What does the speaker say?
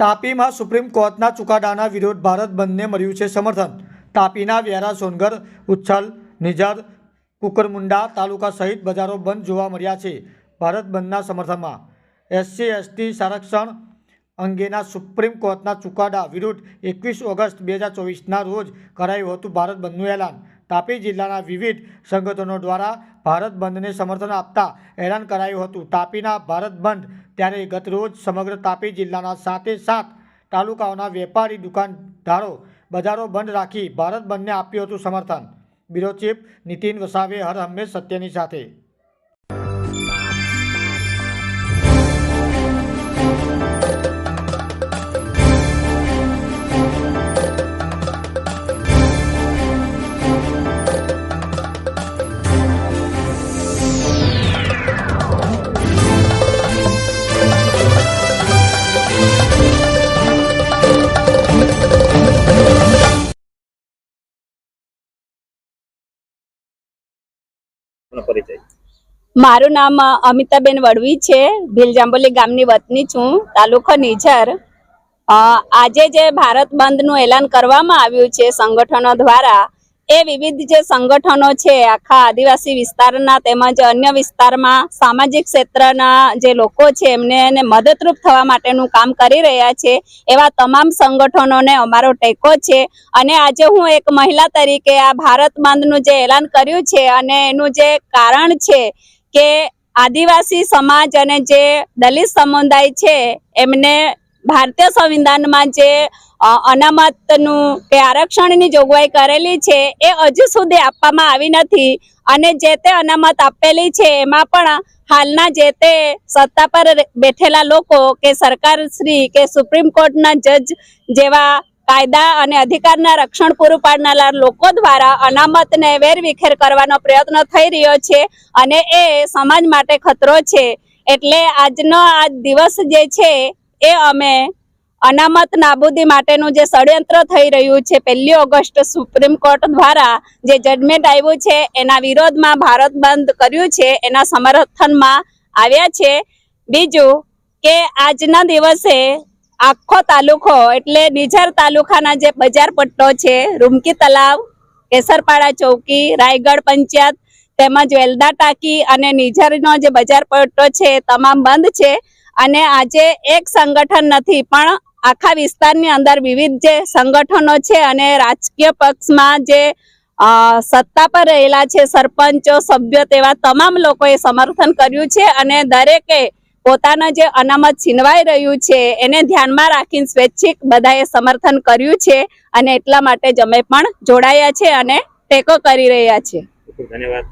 તાપીમાં supreme કોર્ટના ચુકાદાના વિરોધ ભારત બંધને મળ્યું છે સમર્થન. તાપીના વ્યારા સોનગર ઉચ્છલ નિઝર કુકરમુંડા તાલુકા સહિત બજારો બંધ જોવા મળ્યા છે ભારત બંધના સમર્થનમાં. એસસી, એસટી સંરક્ષણ અંગેના સુપ્રીમ કોર્ટના ચુકાદા વિરુદ્ધ એકવીસ ઓગસ્ટ બે હજાર ચોવીસના રોજ કરાયું હતું ભારત બંધનું એલાન. તાપી જિલ્લાના વિવિધ સંગઠનો દ્વારા ભારત બંધને સમર્થન આપતા એલાન કરાયું હતું. તાપીના ભારત બંધ ત્યારે ગતરોજ સમગ્ર તાપી જિલ્લાના સાતે સાત તાલુકાઓના વેપારી દુકાનદારો બજારો બંધ રાખી ભારત બંધને આપ્યું હતું સમર્થન. બ્યુરો ચીફ નીતિન વસાવે હર હંમેશ સત્યની સાથે મારું નામ અમિતાબેન વડવી છે. ભીલ જાંબોલી ગામની વતની છું. તાલુકો નિઝર આજે જે ભારત બંધનું એલાન કરવામાં આવ્યું છે સંગઠનો દ્વારા એ વિવિધ જે સંગઠનો છે, આખા આદિવાસી વિસ્તારના તેમજ અન્ય વિસ્તારમાં સામાજિક ક્ષેત્રના જે લોકો છે, એમને એને મદદરૂપ થવા માટેનું કામ કરી રહ્યા છે. એવા તમામ સંગઠનોને અમારો ટેકો છે. અને આજે હું એક મહિલા તરીકે આ ભારત બંધનું જે એલાન કર્યું છે, અને એનું જે કારણ છે કે આદિવાસી સમાજ અને જે દલિત સમુદાય છે, એમને ભારતીય સંવિધાનમાં જે અનામતનું કે આરક્ષણની જોગવાઈ કરેલી છે, એ હજુ સુધી આપવામાં આવી નથી. અને જે તે અનામત આપેલી છે, એમાં પણ હાલના જે તે સત્તા પર બેઠેલા લોકો કે સરકાર શ્રી કે સુપ્રીમ કોર્ટના જજ જેવા કાયદા અને અધિકારના રક્ષણ પૂરું પાડનારા લોકો દ્વારા અનામતને વેરવિખેર કરવાનો પ્રયત્ન થઈ રહ્યો છે અને એ સમાજ માટે ખતરો છે. એટલે આજનો આ દિવસ જે છે એ અમે અનામત નાબૂદી માટેનું જે ષડયંત્ર થઈ રહ્યું છે, પહેલી ઓગસ્ટ સુપ્રીમ કોર્ટ દ્વારા જે જજમેન્ટ આવ્યું છે, એના વિરોધમાં ભારત બંધ કર્યું છે, એના સમર્થનમાં આવ્યા છે. બીજું કે આજના દિવસે આખો તાલુકો એટલે નિઝર તાલુકાના જે બજાર પટ્ટો છે, રૂમકી તલાવ, કેસરપાડા ચોકી, રાયગઢ પંચાયત, તેમજ વેલદા ટાંકી અને નિઝરનો જે બજાર પટ્ટો છે તમામ બંધ છે. અને આજે એક સંગઠન નથી, પણ આખા વિસ્તારની અંદર વિવિધ જે સંગઠનો છે અને રાજકીય પક્ષમાં જે સત્તા પર રહેલા છે, સરપંચો, સભ્યો તેવા તમામ લોકોએ સમર્થન કર્યું છે અને દરેકે પોતાના જે અનામત છીનવાઈ રહ્યું છે, એને ધ્યાનમાં રાખીને સ્વૈચ્છિક બધાએ સમર્થન કર્યું છે અને એટલા માટે જ અમે પણ જોડાયા છે અને ટેકો કરી રહ્યા છે ખૂબ ખૂબ ધન્યવાદ.